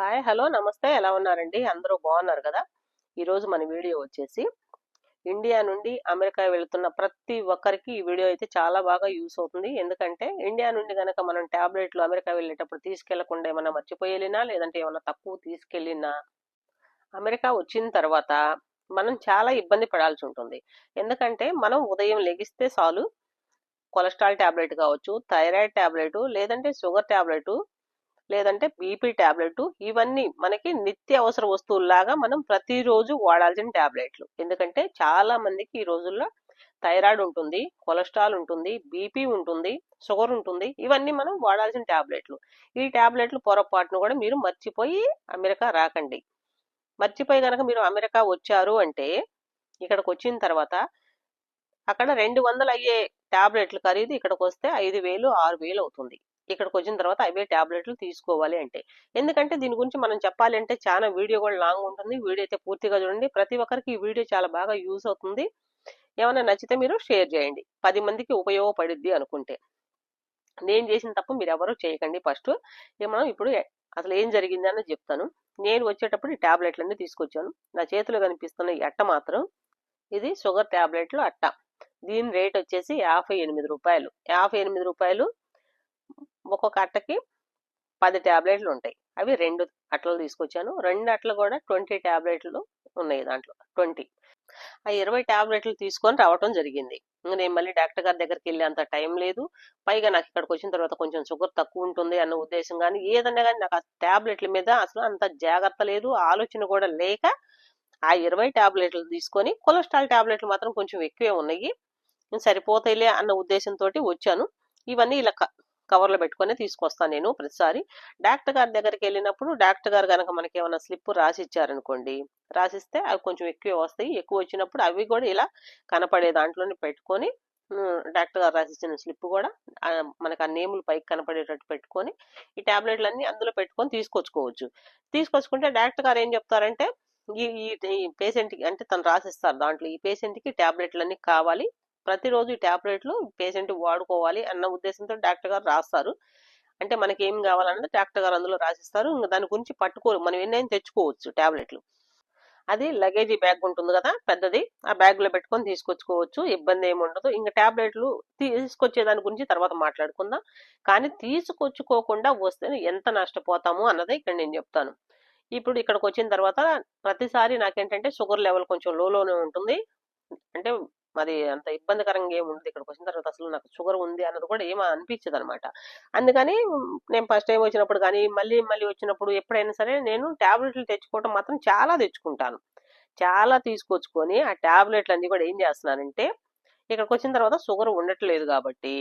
Hi hello నమస్తే. ఎలా ఉన్నారండి? అందరూ బాగున్నారు కదా? ఈరోజు మన వీడియో వచ్చేసి ఇండియా నుండి అమెరికా వెళుతున్న ప్రతి ఒక్కరికి ఈ వీడియో అయితే చాలా బాగా యూస్ అవుతుంది. ఎందుకంటే ఇండియా నుండి కనుక మనం ట్యాబ్లెట్లు అమెరికా వెళ్ళేటప్పుడు తీసుకెళ్ళకుండా ఏమైనా మర్చిపోయేలినా లేదంటే ఏమైనా తక్కువ తీసుకెళ్ళినా అమెరికా వచ్చిన తర్వాత మనం చాలా ఇబ్బంది పడాల్సి ఉంటుంది. ఎందుకంటే మనం ఉదయం లెగిస్తే చాలు కొలెస్ట్రాల్ టాబ్లెట్ కావచ్చు థైరాయిడ్ టాబ్లెట్ లేదంటే షుగర్ టాబ్లెట్ లేదంటే బీపీ టాబ్లెట్ ఇవన్నీ మనకి నిత్య అవసర వస్తువుల్లాగా మనం ప్రతిరోజు వాడాల్సిన టాబ్లెట్లు. ఎందుకంటే చాలా మందికి ఈ రోజుల్లో థైరాయిడ్ ఉంటుంది కొలెస్ట్రాల్ ఉంటుంది బీపీ ఉంటుంది షుగర్ ఉంటుంది ఇవన్నీ మనం వాడాల్సిన టాబ్లెట్లు. ఈ టాబ్లెట్లు పొరపాటును కూడా మీరు మర్చిపోయి అమెరికా రాకండి. మర్చిపోయి కనుక మీరు అమెరికా వచ్చారు అంటే ఇక్కడికి వచ్చిన తర్వాత అక్కడ రెండు వందలు అయ్యే టాబ్లెట్లు ఖరీదు ఇక్కడికి వస్తే ఐదు వేలు ఆరు వేలు అవుతుంది. ఇక్కడికి వచ్చిన తర్వాత అవే టాబ్లెట్లు తీసుకోవాలి అంటే. ఎందుకంటే దీని గురించి మనం చెప్పాలి అంటే చాలా వీడియో కూడా లాంగ్ ఉంటుంది. వీడియో అయితే పూర్తిగా చూడండి. ప్రతి ఒక్కరికి ఈ వీడియో చాలా బాగా యూజ్ అవుతుంది. ఏమైనా నచ్చితే మీరు షేర్ చేయండి. పది మందికి ఉపయోగపడుద్ది అనుకుంటే. నేను చేసిన తప్పు మీరు ఎవరు చేయకండి ఫస్ట్. మనం ఇప్పుడు అసలు ఏం జరిగింది అని చెప్తాను. నేను వచ్చేటప్పుడు ఈ టాబ్లెట్లన్నీ తీసుకొచ్చాను. నా చేతిలో కనిపిస్తున్న ఈ అట్ట మాత్రం ఇది షుగర్ టాబ్లెట్లు అట్ట. దీని రేట్ వచ్చేసి యాభై ఎనిమిది రూపాయలు. యాభై ఎనిమిది రూపాయలు ఒక్కొక్క అట్టకి పది ట్యాబ్లెట్లు ఉంటాయి. అవి రెండు అట్టలు తీసుకొచ్చాను. రెండు అట్టలు కూడా ట్వంటీ ట్యాబ్లెట్లు ఉన్నాయి దాంట్లో. ట్వంటీ. ఆ ఇరవై ట్యాబ్లెట్లు తీసుకొని రావటం జరిగింది. నేను మళ్ళీ డాక్టర్ గారి దగ్గరికి వెళ్ళేంత టైం లేదు. పైగా నాకు ఇక్కడికి వచ్చిన తర్వాత కొంచెం షుగర్ తక్కువ ఉంటుంది అన్న ఉద్దేశం కానీ ఏదన్నా కానీ నాకు ఆ ట్యాబ్లెట్ల మీద అసలు అంత జాగ్రత్త లేదు. ఆలోచన కూడా లేక ఆ ఇరవై ట్యాబ్లెట్లు తీసుకొని కొలెస్ట్రాల్ ట్యాబ్లెట్లు మాత్రం కొంచెం ఎక్కువే ఉన్నాయి. సరిపోతాయిలే అన్న ఉద్దేశంతో వచ్చాను. ఇవన్నీ ఇలా కవర్లో పెట్టుకొని తీసుకొస్తాను నేను ప్రతిసారి. డాక్టర్ గారి దగ్గరికి వెళ్ళినప్పుడు డాక్టర్ గారు కనుక మనకి ఏమైనా స్లిప్ రాసి ఇచ్చారనుకోండి రాసిస్తే అవి కొంచెం ఎక్కువ వస్తాయి. ఎక్కువ వచ్చినప్పుడు అవి కూడా ఇలా కనపడే దాంట్లోనే పెట్టుకొని డాక్టర్ గారు రాసిచ్చిన స్లిప్ కూడా మనకు ఆ నేములు పైకి కనపడేటట్టు పెట్టుకొని ఈ ట్యాబ్లెట్లన్నీ అందులో పెట్టుకొని తీసుకొచ్చుకోవచ్చు. తీసుకొచ్చుకుంటే డాక్టర్ గారు ఏం చెప్తారంటే ఈ ఈ పేషెంట్కి అంటే తను రాసిస్తారు దాంట్లో ఈ పేషెంట్కి ట్యాబ్లెట్లన్నీ కావాలి ప్రతిరోజు ఈ ట్యాబ్లెట్లు పేషెంట్ వాడుకోవాలి అన్న ఉద్దేశంతో డాక్టర్ గారు రాస్తారు. అంటే మనకి ఏం కావాలన్నది డాక్టర్ గారు అందులో రాసిస్తారు. ఇంకా దాని గురించి పట్టుకో మనం ఎన్నైనా తెచ్చుకోవచ్చు ట్యాబ్లెట్లు అది లగేజీ బ్యాగ్ ఉంటుంది కదా పెద్దది. ఆ బ్యాగ్లో పెట్టుకొని తీసుకొచ్చుకోవచ్చు. ఇబ్బంది ఏమి ఉండదు. ఇంకా ట్యాబ్లెట్లు తీసుకొచ్చే దాని గురించి తర్వాత మాట్లాడుకుందాం. కానీ తీసుకొచ్చుకోకుండా వస్తే ఎంత నష్టపోతాము అన్నది ఇక్కడ నేను చెప్తాను. ఇప్పుడు ఇక్కడికి వచ్చిన తర్వాత ప్రతిసారి నాకేంటంటే షుగర్ లెవెల్ కొంచెం లోలోనే ఉంటుంది. అంటే మరి అంత ఇబ్బందికరంగా ఏమి ఉండదు. ఇక్కడికి వచ్చిన తర్వాత అసలు నాకు షుగర్ ఉంది అన్నది కూడా ఏమో అనిపించదు అనమాట అందుకని నేను ఫస్ట్ టైం వచ్చినప్పుడు కానీ మళ్ళీ మళ్ళీ వచ్చినప్పుడు ఎప్పుడైనా సరే నేను ట్యాబ్లెట్లు తెచ్చుకోవటం మాత్రం చాలా తెచ్చుకుంటాను. చాలా తీసుకొచ్చుకొని ఆ ట్యాబ్లెట్లు అన్ని కూడా ఏం చేస్తున్నానంటే ఇక్కడికి వచ్చిన తర్వాత షుగర్ ఉండట్లేదు కాబట్టి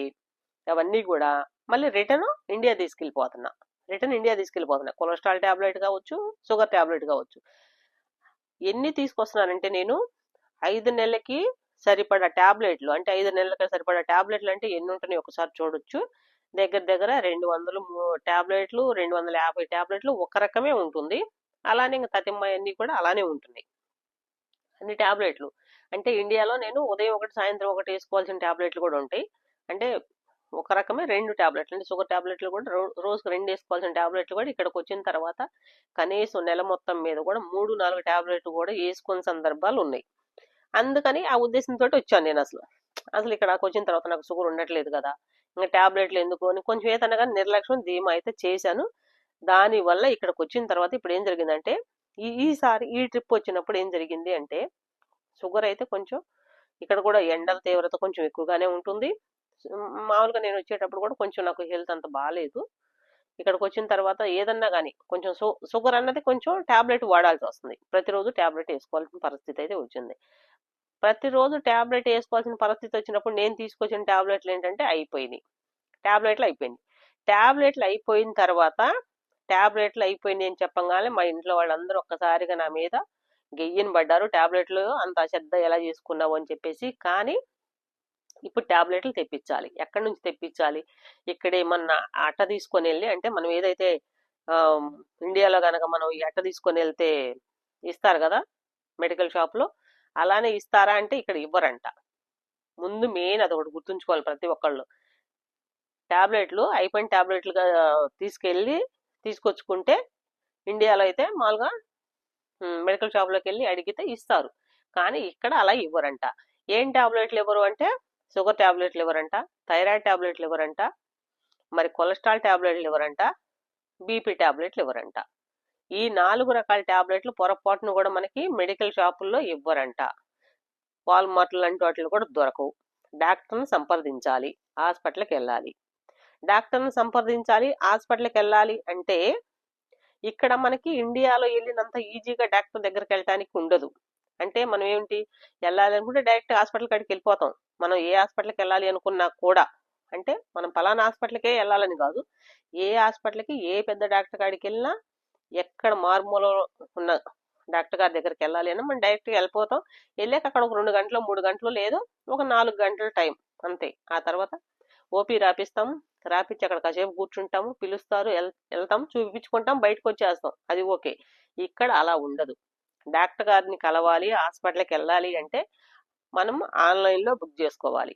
అవన్నీ కూడా మళ్ళీ రిటర్న్ ఇండియా తీసుకెళ్ళిపోతున్నా. రిటర్న్ ఇండియా తీసుకెళ్ళిపోతున్నా. కొలెస్ట్రాల్ ట్యాబ్లెట్ కావచ్చు షుగర్ ట్యాబ్లెట్ కావచ్చు. ఎన్ని తీసుకొస్తున్నానంటే నేను ఐదు నెలలకి సరిపడా ట్యాబ్లెట్లు అంటే ఐదు నెలలకి సరిపడా ట్యాబ్లెట్లు అంటే ఎన్ని ఉంటున్నాయి ఒకసారి చూడొచ్చు. దగ్గర దగ్గర రెండు వందలు ట్యాబ్లెట్లు రెండు వందల యాభై ట్యాబ్లెట్లు ఒక రకమే ఉంటుంది. అలానే ఇంకా తతిమ్మాయి అన్ని కూడా అలానే ఉంటున్నాయి. అన్ని ట్యాబ్లెట్లు అంటే ఇండియాలో నేను ఉదయం ఒకటి సాయంత్రం ఒకటి వేసుకోవాల్సిన ట్యాబ్లెట్లు కూడా ఉంటాయి. అంటే ఒక రకమే రెండు ట్యాబ్లెట్లు అంటే షుగర్ ట్యాబ్లెట్లు కూడా రోజుకు రెండు వేసుకోవాల్సిన ట్యాబ్లెట్లు కూడా ఇక్కడికి వచ్చిన తర్వాత కనీసం నెల మొత్తం మీద కూడా మూడు నాలుగు ట్యాబ్లెట్లు కూడా వేసుకునే సందర్భాలు ఉన్నాయి. అందుకని ఆ ఉద్దేశంతో వచ్చాను నేను అసలు. అసలు ఇక్కడ వచ్చిన తర్వాత నాకు షుగర్ ఉండట్లేదు కదా. ఇంకా ట్యాబ్లెట్లు ఎందుకు అని కొంచెం ఏదన్నా కానీ నిర్లక్ష్యం ధీమా అయితే చేశాను. దానివల్ల ఇక్కడికి వచ్చిన తర్వాత ఇప్పుడు ఏం జరిగిందంటే ఈ ఈసారి ఈ ట్రిప్ వచ్చినప్పుడు ఏం జరిగింది అంటే షుగర్ అయితే కొంచెం ఇక్కడ కూడా ఎండల తీవ్రత కొంచెం ఎక్కువగానే ఉంటుంది. మామూలుగా నేను వచ్చేటప్పుడు కూడా కొంచెం నాకు హెల్త్ అంత బాగాలేదు ఇక్కడికి వచ్చిన తర్వాత ఏదన్నా కానీ కొంచెం షుగర్ అన్నది కొంచెం ట్యాబ్లెట్ వాడాల్సి వస్తుంది. ప్రతిరోజు ట్యాబ్లెట్ వేసుకోవాల్సిన పరిస్థితి అయితే వచ్చింది. ప్రతిరోజు ట్యాబ్లెట్ వేసుకోవాల్సిన పరిస్థితి వచ్చినప్పుడు నేను తీసుకొచ్చిన ట్యాబ్లెట్లు ఏంటంటే అయిపోయినాయి. ట్యాబ్లెట్లు అయిపోయింది ట్యాబ్లెట్లు అయిపోయిన తర్వాత ట్యాబ్లెట్లు అయిపోయింది అని చెప్పగానే మా ఇంట్లో వాళ్ళందరూ ఒక్కసారిగా నా మీద గెయ్యని పడ్డారు. ట్యాబ్లెట్లు అంత శ్రద్ధ ఎలా చేసుకున్నావు అని చెప్పేసి. కానీ ఇప్పుడు ట్యాబ్లెట్లు తెప్పించాలి. ఎక్కడి నుంచి తెప్పించాలి? ఇక్కడే మన అట్ట తీసుకొని వెళ్ళి అంటే మనం ఏదైతే ఇండియాలో కనుక మనం ఈ అట్ట తీసుకొని వెళ్తే ఇస్తారు కదా? మెడికల్ షాప్లో అలానే ఇస్తారా అంటే ఇక్కడ ఇవ్వరంట. ముందు మెయిన్ అది ఒకటి గుర్తుంచుకోవాలి ప్రతి ఒక్కళ్ళు. ట్యాబ్లెట్లు అయిపోయిన ట్యాబ్లెట్లుగా తీసుకెళ్ళి తీసుకొచ్చుకుంటే ఇండియాలో అయితే మామూలుగా మెడికల్ షాప్లోకి వెళ్ళి అడిగితే ఇస్తారు. కానీ ఇక్కడ అలా ఇవ్వరంట. ఏం టాబ్లెట్లు ఇవ్వరు అంటే షుగర్ ట్యాబ్లెట్లు ఇవ్వరంట థైరాయిడ్ టాబ్లెట్లు ఇవ్వరంట మరి కొలెస్ట్రాల్ టాబ్లెట్లు ఇవ్వరంట బీపీ టాబ్లెట్లు ఇవ్వరంట ఈ నాలుగు రకాల టాబ్లెట్లు పొరపాటును కూడా మనకి మెడికల్ షాపుల్లో ఇవ్వరంట. వాల్మార్ట్ లాంటి వాటిలో కూడా దొరకవు. డాక్టర్ని సంప్రదించాలి హాస్పిటల్కి వెళ్ళాలి. డాక్టర్ని సంప్రదించాలి హాస్పిటల్కి వెళ్ళాలి అంటే ఇక్కడ మనకి ఇండియాలో వెళ్ళినంత ఈజీగా డాక్టర్ దగ్గరికి వెళ్ళటానికి ఉండదు. అంటే మనం ఏంటి వెళ్ళాలనుకుంటే డైరెక్ట్ హాస్పిటల్ కాడికి వెళ్ళిపోతాం. మనం ఏ హాస్పిటల్కి వెళ్ళాలి అనుకున్నా కూడా అంటే మనం పలానా హాస్పిటల్కే వెళ్ళాలని కాదు. ఏ హాస్పిటల్కి ఏ పెద్ద డాక్టర్ కాడికి వెళ్ళినా ఎక్కడ మారుమూల ఉన్న డాక్టర్ గారి దగ్గరికి వెళ్ళాలి అని మనం డైరెక్ట్గా వెళ్ళిపోతాం. వెళ్ళాక అక్కడ ఒక రెండు గంటలు మూడు గంటలు లేదు ఒక నాలుగు గంటల టైం అంతే. ఆ తర్వాత ఓపీ రాపిస్తాము. రాపిచ్చి అక్కడ కాసేపు కూర్చుంటాము పిలుస్తారు వెళ్తాం చూపించుకుంటాం బయటకు వచ్చేస్తాం. అది ఓకే. ఇక్కడ అలా ఉండదు. డాక్టర్ గారిని కలవాలి హాస్పిటల్కి వెళ్ళాలి అంటే మనం ఆన్లైన్లో బుక్ చేసుకోవాలి.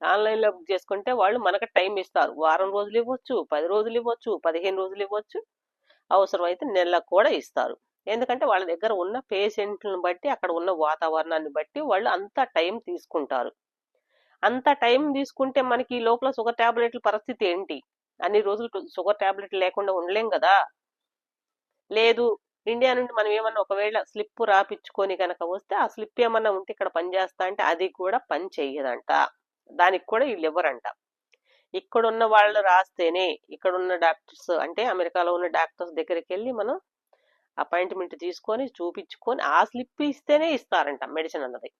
ఆన్లైన్లో బుక్ చేసుకుంటే వాళ్ళు మనకు టైం ఇస్తారు. వారం రోజులు ఇవ్వచ్చు పది రోజులు ఇవ్వచ్చు పదిహేను రోజులు ఇవ్వచ్చు. అవసరమైతే నెలకు కూడా ఇస్తారు. ఎందుకంటే వాళ్ళ దగ్గర ఉన్న పేషెంట్లను బట్టి అక్కడ ఉన్న వాతావరణాన్ని బట్టి వాళ్ళు అంత టైం తీసుకుంటారు. అంత టైం తీసుకుంటే మనకి ఈ లోపల షుగర్ ట్యాబ్లెట్ల పరిస్థితి ఏంటి? అన్ని రోజులు షుగర్ ట్యాబ్లెట్ లేకుండా ఉండలేం కదా? లేదు ఇండియా నుండి మనం ఏమన్నా ఒకవేళ స్లిప్ రాపిచ్చుకొని కనుక వస్తే ఆ స్లిప్ ఏమన్నా ఉంటే ఇక్కడ పనిచేస్తా అంటే అది కూడా పని చెయ్యదంట. దానికి కూడా వీళ్ళు ఇవ్వరంట ఇక్కడ ఉన్న వాళ్ళు రాస్తేనే ఇక్కడ ఉన్న డాక్టర్స్ అంటే అమెరికాలో ఉన్న డాక్టర్స్ దగ్గరికి వెళ్ళి మనం అపాయింట్మెంట్ తీసుకొని చూపించుకొని ఆ స్లిప్ ఇస్తేనే ఇస్తారంట మెడిసిన్ అన్నది.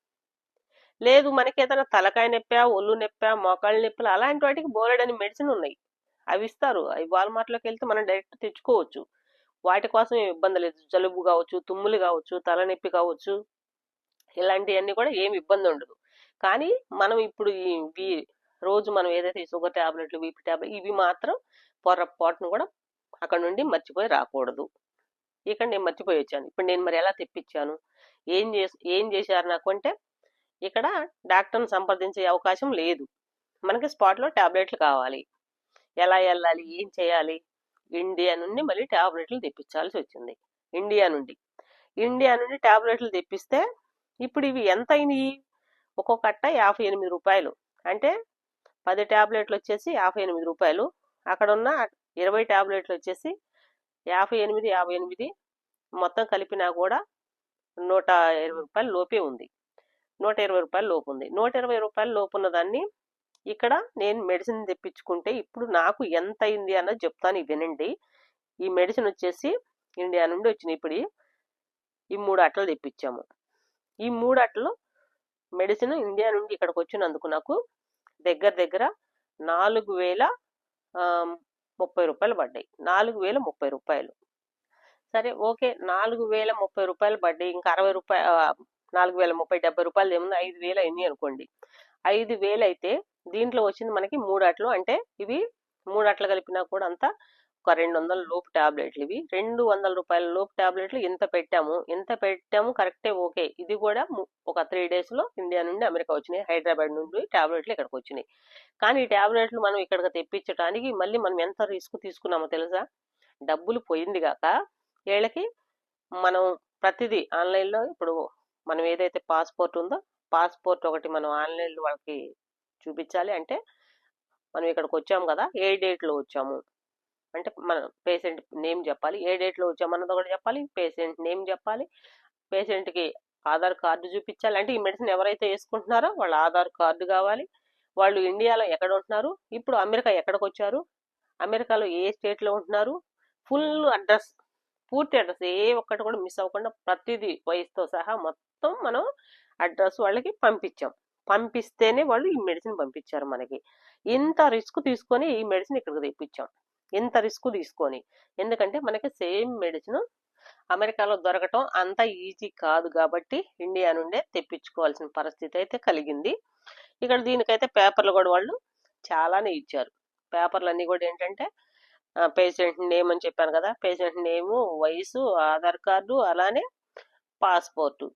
లేదు మనకి ఏదైనా తలకాయ నొప్పా ఒళ్ళు నొప్పా మోకాళ్ళ నొప్పులు అలాంటి వాటికి బోలెడని మెడిసిన్ ఉన్నాయి. అవి ఇస్తారు. అవి వాల్మార్ట్లోకి వెళ్తే మనం డైరెక్ట్ తెచ్చుకోవచ్చు. వాటి కోసం ఇబ్బంది లేదు. జలుబు కావచ్చు తుమ్ములు కావచ్చు తలనొప్పి కావచ్చు ఇలాంటివన్నీ కూడా ఏమి ఇబ్బంది ఉండదు. కానీ మనం ఇప్పుడు ఈ రోజు మనం ఏదైతే షుగర్ ట్యాబ్లెట్లు బీపీ ట్యాబ్లెట్ ఇవి మాత్రం పొరపాటును కూడా అక్కడ నుండి మర్చిపోయి రాకూడదు. ఇక్కడ నేను మర్చిపోయి వచ్చాను. ఇప్పుడు నేను మరి ఎలా తెప్పించాను? ఏం చేసి ఏం చేశారు నాకు అంటే ఇక్కడ డాక్టర్ని సంప్రదించే అవకాశం లేదు. మనకి స్పాట్లో ట్యాబ్లెట్లు కావాలి. ఎలా వెళ్ళాలి? ఏం చేయాలి? ఇండియా నుండి మళ్ళీ ట్యాబ్లెట్లు తెప్పించాల్సి వచ్చింది ఇండియా నుండి. ఇండియా నుండి ట్యాబ్లెట్లు తెప్పిస్తే ఇప్పుడు ఇవి ఎంత అయినాయి ఒక్కొక్క అట్ట యాభై ఎనిమిది రూపాయలు. అంటే పది ట్యాబ్లెట్లు వచ్చేసి యాభై ఎనిమిది రూపాయలు. అక్కడ ఉన్న ఇరవై ట్యాబ్లెట్లు వచ్చేసి యాభై ఎనిమిది యాభై ఎనిమిది మొత్తం కలిపినా కూడా నూట ఇరవై రూపాయల లోపే ఉంది. నూట ఇరవై రూపాయల లోపు ఉంది నూట ఇరవై రూపాయల లోపు ఉన్న దాన్ని ఇక్కడ నేను మెడిసిన్ తెప్పించుకుంటే ఇప్పుడు నాకు ఎంత అయింది అన్నది చెప్తాను వినండి. ఈ మెడిసిన్ వచ్చేసి ఇండియా నుండి వచ్చినాయి. ఇప్పుడు ఈ మూడు అట్టలు తెప్పించాము. ఈ మూడు అట్టలు మెడిసిన్ ఇండియా నుండి ఇక్కడికి వచ్చినందుకు నాకు దగ్గర దగ్గర నాలుగు వేల ముప్పై రూపాయలు పడ్డాయి. నాలుగు వేల ముప్పై రూపాయలు. సరే ఓకే. నాలుగు వేల ముప్పై రూపాయలు పడ్డాయి. ఇంకా అరవై రూపాయలు నాలుగు వేల ముప్పై డెబ్బై రూపాయలు ఏముంది? ఐదు వేలు అయింది అనుకోండి. ఐదు వేలు అయితే దీంట్లో వచ్చింది మనకి మూడు అట్లు. అంటే ఇవి మూడు అట్లు కలిపినా కూడా అంతా ఒక రెండు వందల లోపు ట్యాబ్లెట్లు ఇవి రెండు వందల రూపాయల లోపు ట్యాబ్లెట్లు ఇంత పెట్టాము? ఎంత పెట్టాము? కరెక్టే ఓకే. ఇది కూడా ఒక త్రీ డేస్లో ఇండియా నుండి అమెరికా వచ్చినాయి. హైదరాబాద్ నుండి ట్యాబ్లెట్లు ఇక్కడికి వచ్చినాయి. కానీ ఈ ట్యాబ్లెట్లు మనం ఇక్కడికి తెప్పించడానికి మళ్ళీ మనం ఎంత రిస్క్ తీసుకున్నామో తెలుసా? డబ్బులు పోయింది కాక వీళ్ళకి మనం ప్రతిదీ ఆన్లైన్లో ఇప్పుడు మనం ఏదైతే పాస్పోర్ట్ ఉందో పాస్పోర్ట్ ఒకటి మనం ఆన్లైన్లో వాళ్ళకి చూపించాలి. అంటే మనం ఇక్కడికి వచ్చాము కదా ఏ డేట్లో వచ్చాము? అంటే మన పేషెంట్ నేమ్ చెప్పాలి. ఏ డేట్లో వచ్చామన్నది ఒకటి చెప్పాలి. పేషెంట్ నేమ్ చెప్పాలి. పేషెంట్కి ఆధార్ కార్డు చూపించాలి. అంటే ఈ మెడిసిన్ ఎవరైతే వేసుకుంటున్నారో వాళ్ళ ఆధార్ కార్డు కావాలి. వాళ్ళు ఇండియాలో ఎక్కడ ఉంటున్నారు? ఇప్పుడు అమెరికా ఎక్కడికి వచ్చారు? అమెరికాలో ఏ స్టేట్లో ఉంటున్నారు? ఫుల్ అడ్రస్ పూర్తి అడ్రస్ ఏ ఒక్కటి కూడా మిస్ అవ్వకుండా ప్రతిదీ వయసుతో సహా మొత్తం మనం అడ్రస్ వాళ్ళకి పంపించాం. పంపిస్తేనే వాళ్ళు ఈ మెడిసిన్ పంపించారు మనకి. ఇంత రిస్క్ తీసుకొని ఈ మెడిసిన్ ఇక్కడికి తెప్పించాం. ఇంత రిస్క్ తీసుకొని. ఎందుకంటే మనకి సేమ్ మెడిసిన్ అమెరికాలో దొరకటం అంత ఈజీ కాదు కాబట్టి ఇండియా నుండే తెప్పించుకోవాల్సిన పరిస్థితి అయితే కలిగింది. ఇక్కడ దీనికైతే పేపర్లు కూడా వాళ్ళు చాలానే ఇచ్చారు. పేపర్లు అన్నీ కూడా ఏంటంటే పేషెంట్ నేమ్ అని చెప్పాను కదా పేషెంట్ నేము వయసు ఆధార్ కార్డు అలానే పాస్పోర్టు.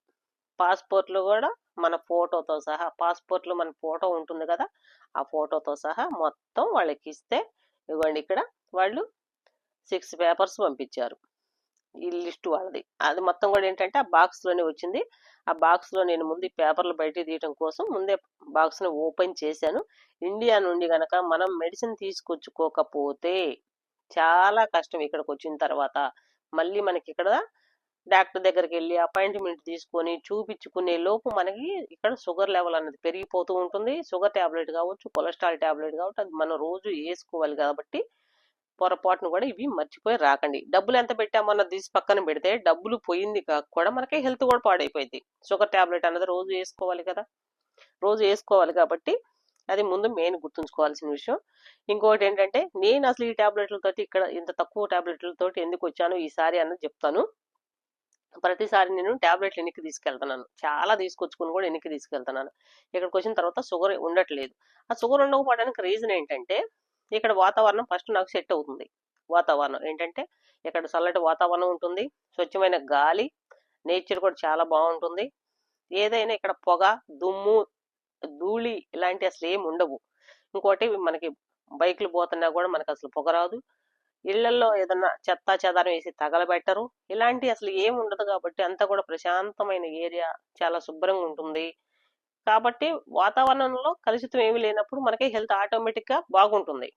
పాస్పోర్ట్లో కూడా మన ఫోటోతో సహా పాస్పోర్ట్లో మన ఫోటో ఉంటుంది కదా ఆ ఫోటోతో సహా మొత్తం వాళ్ళకి ఇస్తే ఇవ్వండి ఇక్కడ వాళ్ళు సిక్స్ పేపర్స్ పంపించారు. ఈ లిస్ట్ వాళ్ళది. అది మొత్తం కూడా ఏంటంటే ఆ బాక్స్లోనే వచ్చింది. ఆ బాక్స్లో నేను ముందు పేపర్లు బయట తీయడం కోసం ముందే బాక్స్ని ఓపెన్ చేశాను. ఇండియా నుండి గనక మనం మెడిసిన్ తీసుకొచ్చుకోకపోతే చాలా కష్టం ఇక్కడికి వచ్చిన తర్వాత. మళ్ళీ మనకి ఇక్కడ డాక్టర్ దగ్గరికి వెళ్ళి అపాయింట్మెంట్ తీసుకొని చూపించుకునే లోపు మనకి ఇక్కడ షుగర్ లెవెల్ అనేది పెరిగిపోతూ ఉంటుంది. షుగర్ టాబ్లెట్ కావచ్చు కొలెస్ట్రాల్ టాబ్లెట్ కావచ్చు అది మనం రోజు వేసుకోవాలి కాబట్టి పొరపాటును కూడా ఇవి మర్చిపోయి రాకండి. డబ్బులు ఎంత పెట్టామన్న తీసి పక్కన పెడితే డబ్బులు పోయింది కాక కూడా మనకి హెల్త్ కూడా పాడైపోయింది. షుగర్ టాబ్లెట్ అన్నది రోజు వేసుకోవాలి కదా. రోజు వేసుకోవాలి కాబట్టి అది ముందు మెయిన్ గుర్తుంచుకోవాల్సిన విషయం. ఇంకోటి ఏంటంటే నేను అసలు ఈ టాబ్లెట్లతోటి ఇక్కడ ఇంత తక్కువ టాబ్లెట్లతోటి ఎందుకు వచ్చాను? ఈసారి అన్నది చెప్తాను. ప్రతిసారి నేను ట్యాబ్లెట్లు ఎన్నికి తీసుకెళ్తున్నాను. చాలా తీసుకొచ్చుకుని కూడా ఎన్నికి తీసుకెళ్తున్నాను. ఇక్కడికి వచ్చిన తర్వాత షుగర్ ఉండట్లేదు. ఆ షుగర్ ఉండకపోవడానికి రీజన్ ఏంటంటే ఇక్కడ వాతావరణం ఫస్ట్ నాకు సెట్ అవుతుంది. వాతావరణం ఏంటంటే ఇక్కడ చల్లటి వాతావరణం ఉంటుంది స్వచ్ఛమైన గాలి నేచర్ కూడా చాలా బాగుంటుంది. ఏదైనా ఇక్కడ పొగ దుమ్ము ధూళి ఇలాంటి అసలు ఏమి ఉండవు. ఇంకోటి మనకి బైక్లు పోతున్నా కూడా మనకు అసలు పొగ రాదు. ఇళ్ళలో ఏదన్నా చెత్త చెదారం వేసి తగలబెట్టరు. ఇలాంటి అసలు ఏమి ఉండదు కాబట్టి అంతా కూడా ప్రశాంతమైన ఏరియా చాలా శుభ్రంగా ఉంటుంది. కాబట్టి వాతావరణంలో కలుషితం ఏమీ లేనప్పుడు మనకి హెల్త్ ఆటోమేటిక్గా బాగుంటుంది.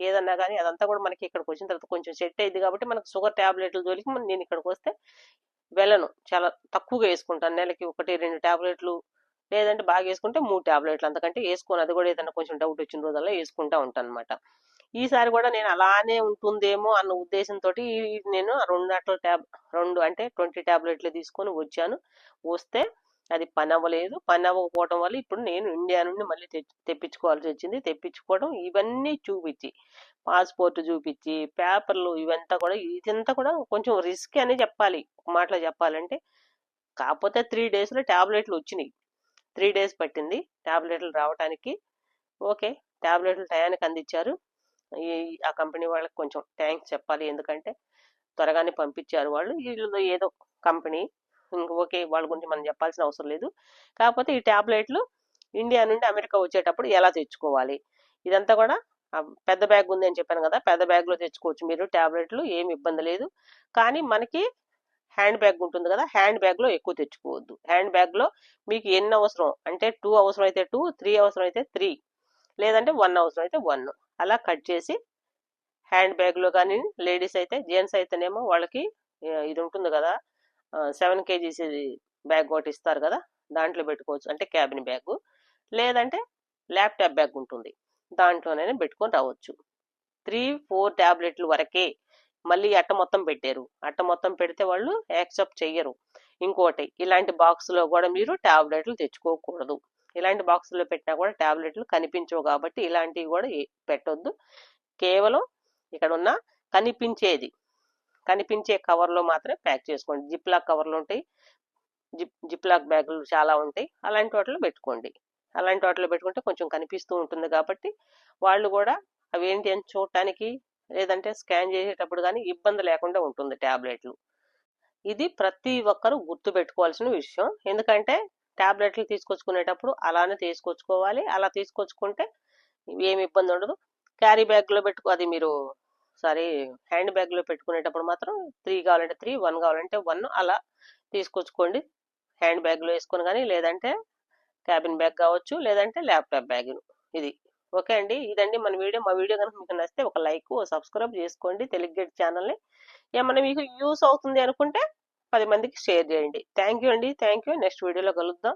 ఏదన్నా కానీ అదంతా కూడా మనకి ఇక్కడికి వచ్చిన తర్వాత కొంచెం సెట్ అయింది కాబట్టి మనకు షుగర్ ట్యాబ్లెట్ల జోలికి నేను ఇక్కడికి వస్తే వెళ్ళను. చాలా తక్కువగా వేసుకుంటాను. నెలకి ఒకటి రెండు టాబ్లెట్లు లేదంటే బాగా వేసుకుంటే మూడు టాబ్లెట్లు. అంతకంటే వేసుకోను. అది కూడా ఏదైనా కొంచెం డౌట్ వచ్చిన రోజుల్లో వేసుకుంటా ఉంటాను అనమాట ఈసారి కూడా నేను అలానే ఉంటుందేమో అన్న ఉద్దేశంతో నేను ఆ రెండు అట్ల ట్యాబ్ రెండు అంటే ట్వంటీ ట్యాబ్లెట్లు తీసుకొని వచ్చాను. వస్తే అది పని అవ్వలేదు పని అవ్వకపోవడం వల్ల ఇప్పుడు నేను ఇండియా నుండి మళ్ళీ తెచ్చి తెప్పించుకోవాల్సి వచ్చింది. తెప్పించుకోవడం ఇవన్నీ చూపించి పాస్పోర్ట్ చూపించి పేపర్లు ఇవంతా కూడా ఇదంతా కూడా కొంచెం రిస్క్ అని చెప్పాలి. మాటలో చెప్పాలంటే కాకపోతే త్రీ డేస్లో ట్యాబ్లెట్లు వచ్చినాయి. త్రీ డేస్ పట్టింది ట్యాబ్లెట్లు రావడానికి ఓకే ట్యాబ్లెట్లు టయానికి అందించారు. ఈ ఆ కంపెనీ వాళ్ళకి కొంచెం థ్యాంక్స్ చెప్పాలి. ఎందుకంటే త్వరగానే పంపించారు వాళ్ళు. వీళ్ళు ఏదో కంపెనీ. ఇంక ఓకే వాళ్ళ గురించి మనం చెప్పాల్సిన అవసరం లేదు. కాకపోతే ఈ ట్యాబ్లెట్లు ఇండియా నుండి అమెరికా వచ్చేటప్పుడు ఎలా తెచ్చుకోవాలి? ఇదంతా కూడా పెద్ద బ్యాగ్ ఉంది అని చెప్పాను కదా పెద్ద బ్యాగ్లో తెచ్చుకోవచ్చు మీరు. ట్యాబ్లెట్లు ఏమి ఇబ్బంది లేదు. కానీ మనకి హ్యాండ్ బ్యాగ్ ఉంటుంది కదా హ్యాండ్ బ్యాగ్లో ఎక్కువ తెచ్చుకోవద్దు. హ్యాండ్ బ్యాగ్లో మీకు ఎన్ని అవసరం? అంటే టూ అవసరం అయితే టూ త్రీ అవసరం అయితే త్రీ. లేదంటే వన్ అవసరం అయితే వన్. అలా కట్ చేసి హ్యాండ్ బ్యాగ్లో కానీ లేడీస్ అయితే జెంట్స్ అయితేనేమో వాళ్ళకి ఇది ఉంటుంది కదా సెవెన్ కేజీస్ బ్యాగ్ ఒకటి ఇస్తారు కదా దాంట్లో పెట్టుకోవచ్చు. అంటే క్యాబిన్ బ్యాగ్. లేదంటే ల్యాప్టాప్ బ్యాగ్ ఉంటుంది. దాంట్లోనే పెట్టుకొని రావచ్చు. త్రీ ఫోర్ ట్యాబ్లెట్లు వరకే మళ్ళీ అట్ట మొత్తం పెట్టారు. అట్ట మొత్తం పెడితే వాళ్ళు యాక్సెప్ట్ చెయ్యరు. ఇంకోటి ఇలాంటి బాక్స్లో కూడా మీరు ట్యాబ్లెట్లు తెచ్చుకోకూడదు. ఇలాంటి బాక్సుల్లో పెట్టినా కూడా టాబ్లెట్లు కనిపించవు కాబట్టి ఇలాంటివి కూడా పెట్టొద్దు. కేవలం ఇక్కడ ఉన్న కనిపించేది. కనిపించే కవర్లో మాత్రమే ప్యాక్ చేసుకోండి. జిప్ లాక్ కవర్లు ఉంటాయి. జిప్ జిప్ లాక్ బ్యాగులు చాలా ఉంటాయి. అలాంటి వాటిలో పెట్టుకోండి. అలాంటి వాటిలో పెట్టుకుంటే కొంచెం కనిపిస్తూ ఉంటుంది కాబట్టి వాళ్ళు కూడా అవి ఏంటి అని చూడటానికి లేదంటే స్కాన్ చేసేటప్పుడు కానీ ఇబ్బంది లేకుండా ఉంటుంది ట్యాబ్లెట్లు ఇది ప్రతి ఒక్కరూ గుర్తు పెట్టుకోవాల్సిన విషయం. ఎందుకంటే టాబ్లెట్లు తీసుకొచ్చుకునేటప్పుడు అలానే తీసుకొచ్చుకోవాలి. అలా తీసుకొచ్చుకుంటే ఏమి ఇబ్బంది ఉండదు. క్యారీ బ్యాగ్లో పెట్టుకో అది మీరు సారీ హ్యాండ్ బ్యాగ్లో పెట్టుకునేటప్పుడు మాత్రం త్రీ కావాలంటే త్రీ వన్ కావాలంటే వన్ అలా తీసుకొచ్చుకోండి. హ్యాండ్ బ్యాగ్లో వేసుకొని కానీ లేదంటే క్యాబిన్ బ్యాగ్ కావచ్చు లేదంటే ల్యాప్టాప్ బ్యాగ్ ఇది. ఓకే అండి. ఇదండి మన వీడియో. మా వీడియో కనుక మీకు నచ్చితే ఒక లైక్ సబ్స్క్రైబ్ చేసుకోండి. తెలుగు గేట్ ఛానల్ని. ఏమన్నా మీకు యూస్ అవుతుంది అనుకుంటే పది మందికి షేర్ చేయండి. థ్యాంక్ యూ అండి. థ్యాంక్ యూ నెక్స్ట్ వీడియోలో కలుద్దాం.